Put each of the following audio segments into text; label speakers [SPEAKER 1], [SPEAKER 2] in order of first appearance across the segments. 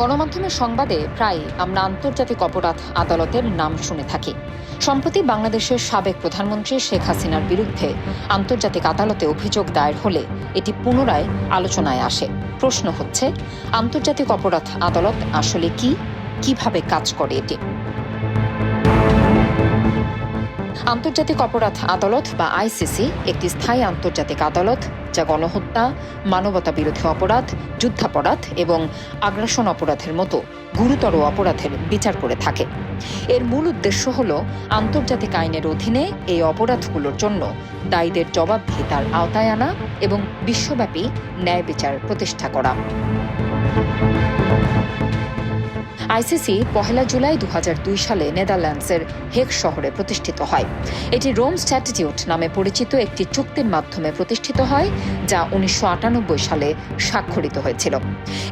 [SPEAKER 1] গণমাধ্যমের সংবাদে প্রায় আমরা আন্তর্জাতিক অপরাধ আদালতের নাম শুনে থাকি। সম্প্রতি বাংলাদেশের সাবেক প্রধানমন্ত্রী শেখ হাসিনার বিরুদ্ধে আন্তর্জাতিক আদালতে অভিযোগ দায়ের হলে এটি পুনরায় আলোচনায় আসে। প্রশ্ন হচ্ছে, আন্তর্জাতিক অপরাধ আদালত আসলে কি? কীভাবে কাজ করে এটি? আন্তর্জাতিক অপরাধ আদালত বা আইসিসি একটি স্থায়ী আন্তর্জাতিক আদালত যা গণহত্যা, মানবতা বিরোধী অপরাধ, যুদ্ধাপরাধ এবং আগ্রাসন অপরাধের মতো গুরুতর অপরাধের বিচার করে থাকে। এর মূল উদ্দেশ্য হল আন্তর্জাতিক আইনের অধীনে এই অপরাধগুলোর জন্য দায়ীদের জবাবদিহিতার আওতায় আনা এবং বিশ্বব্যাপী ন্যায় বিচার প্রতিষ্ঠা করা। আইসিসি পহেলা জুলাই দু হাজার দুই সালে নেদারল্যান্ডসের হেগ শহরে প্রতিষ্ঠিত হয়। এটি রোম স্ট্যাটিটিউট নামে পরিচিত একটি চুক্তির মাধ্যমে প্রতিষ্ঠিত হয়, যা উনিশশো আটানব্বই সালে স্বাক্ষরিত হয়েছিল।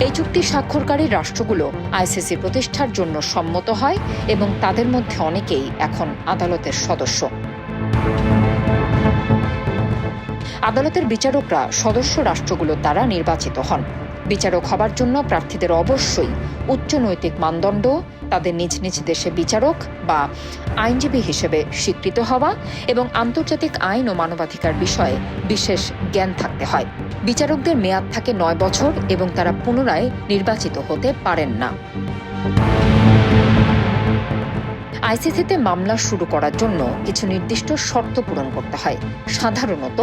[SPEAKER 1] এই চুক্তি স্বাক্ষরকারী রাষ্ট্রগুলো আইসিসি প্রতিষ্ঠার জন্য সম্মত হয় এবং তাদের মধ্যে অনেকেই এখন আদালতের সদস্য। আদালতের বিচারকরা সদস্য রাষ্ট্রগুলোর দ্বারা নির্বাচিত হন। বিচারক হবার জন্য প্রার্থীদের অবশ্যই উচ্চ নৈতিক মানদণ্ড, তাদের নিজ নিজ দেশে বিচারক বা আইনজীবী হিসেবে স্বীকৃত হওয়া এবং আন্তর্জাতিক আইন ও মানবাধিকার বিষয়ে বিশেষ জ্ঞান থাকতে হয়। বিচারকদের মেয়াদ থাকে নয় বছর এবং তারা পুনরায় নির্বাচিত হতে পারেন না। আইসিসিতে মামলা শুরু করার জন্য কিছু নির্দিষ্ট শর্ত পূরণ করতে হয়। সাধারণত,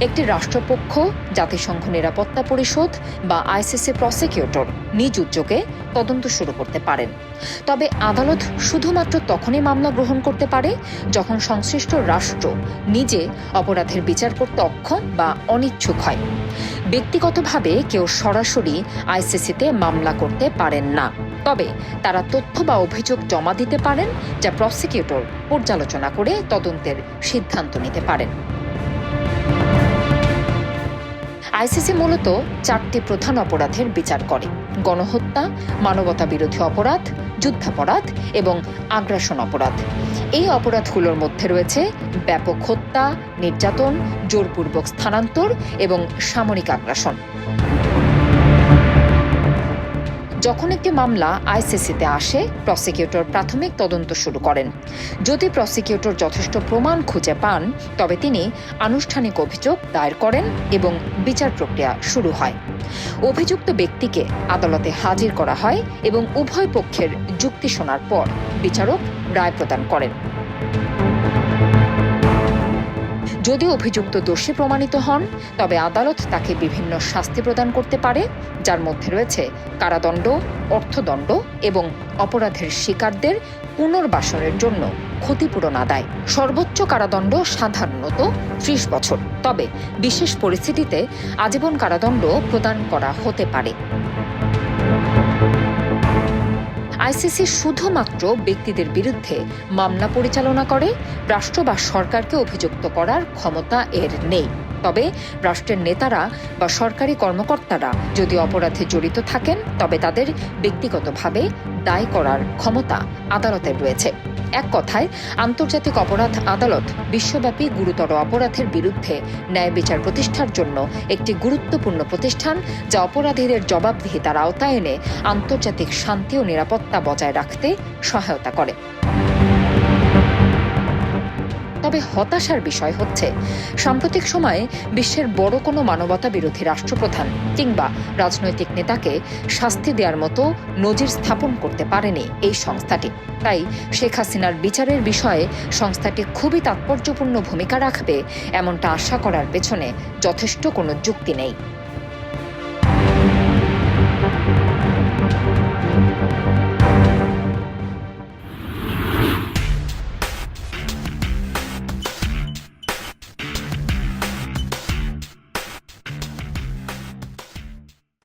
[SPEAKER 1] একটি রাষ্ট্রপক্ষ, জাতিসংঘ নিরাপত্তা পরিষদ বা আইসিসি প্রসিকিউটর নিজ উদ্যোগে তদন্ত শুরু করতে পারেন। তবে আদালত শুধুমাত্র তখনই মামলা গ্রহণ করতে পারে যখন সংশ্লিষ্ট রাষ্ট্র নিজে অপরাধের বিচার করতে অক্ষম বা অনিচ্ছুক হয়। ব্যক্তিগতভাবে কেউ সরাসরি আইসিসিতে মামলা করতে পারেন না। তবে তারা তথ্য বা অভিযোগ জমা দিতে পারেন যা প্রসিকিউটর পর্যালোচনা করে তদন্তের সিদ্ধান্ত নিতে পারেন। আইসিসি মূলত চারটি প্রধান অপরাধের বিচার করে। গণহত্যা, মানবতা বিরোধী অপরাধ, যুদ্ধাপরাধ এবং আগ্রাসন অপরাধ। এই অপরাধগুলোর মধ্যে রয়েছে ব্যাপক হত্যা, নির্যাতন, জোরপূর্বক স্থানান্তর এবং সামরিক আগ্রাসন। যখন একটি মামলা আইসিসিতে আসে, প্রসিকিউটর প্রাথমিক তদন্ত শুরু করেন। যদি প্রসিকিউটর যথেষ্ট প্রমাণ খুঁজে পান, তবে তিনি আনুষ্ঠানিক অভিযোগ দায়ের করেন এবং বিচার প্রক্রিয়া শুরু হয়। অভিযুক্ত ব্যক্তিকে আদালতে হাজির করা হয় এবং উভয় পক্ষের যুক্তি শোনার পর বিচারক রায় প্রদান করেন। যদি অভিযুক্ত দোষী প্রমাণিত হন, তবে আদালত তাকে বিভিন্ন শাস্তি প্রদান করতে পারে, যার মধ্যে রয়েছে কারাদণ্ড, অর্থদণ্ড এবং অপরাধের শিকারদের পুনর্বাসনের জন্য ক্ষতিপূরণ আদায়। সর্বোচ্চ কারাদণ্ড সাধারণত ত্রিশ বছর। তবে বিশেষ পরিস্থিতিতে আজীবন কারাদণ্ড প্রদান করা হতে পারে। আইসিসি শুধুমাত্র ব্যক্তিদের বিরুদ্ধে মামলা পরিচালনা করে, রাষ্ট্র বা সরকারকে অভিযুক্ত করার ক্ষমতা এর নেই। তবে রাষ্ট্রের নেতারা বা সরকারি কর্মকর্তারা যদি অপরাধে জড়িত থাকেন, তবে তাদের ব্যক্তিগতভাবে দায় করার ক্ষমতা আদালতের রয়েছে। এক কথায়, আন্তর্জাতিক অপরাধ আদালত বিশ্বব্যাপী গুরুতর অপরাধের বিরুদ্ধে ন্যায় বিচার প্রতিষ্ঠার জন্য একটি গুরুত্বপূর্ণ প্রতিষ্ঠান যা অপরাধীদের জবাবদিহিতার আওতায় এনে আন্তর্জাতিক শান্তি ও নিরাপত্তা বজায় রাখতে সহায়তা করে। তবে হতাশার বিষয় হচ্ছে, সাম্প্রতিক সময়ে বিশ্বের বড় কোনো মানবতা বিরোধী রাষ্ট্রপ্রধান কিংবা রাজনৈতিক নেতাকে শাস্তি দেওয়ার মতো নজির স্থাপন করতে পারেনি এই সংস্থাটি। তাই শেখ হাসিনার বিচারের বিষয়ে সংস্থাটি খুবই তাৎপর্যপূর্ণ ভূমিকা রাখবে এমনটা আশা করার পেছনে যথেষ্ট কোনো যুক্তি নেই।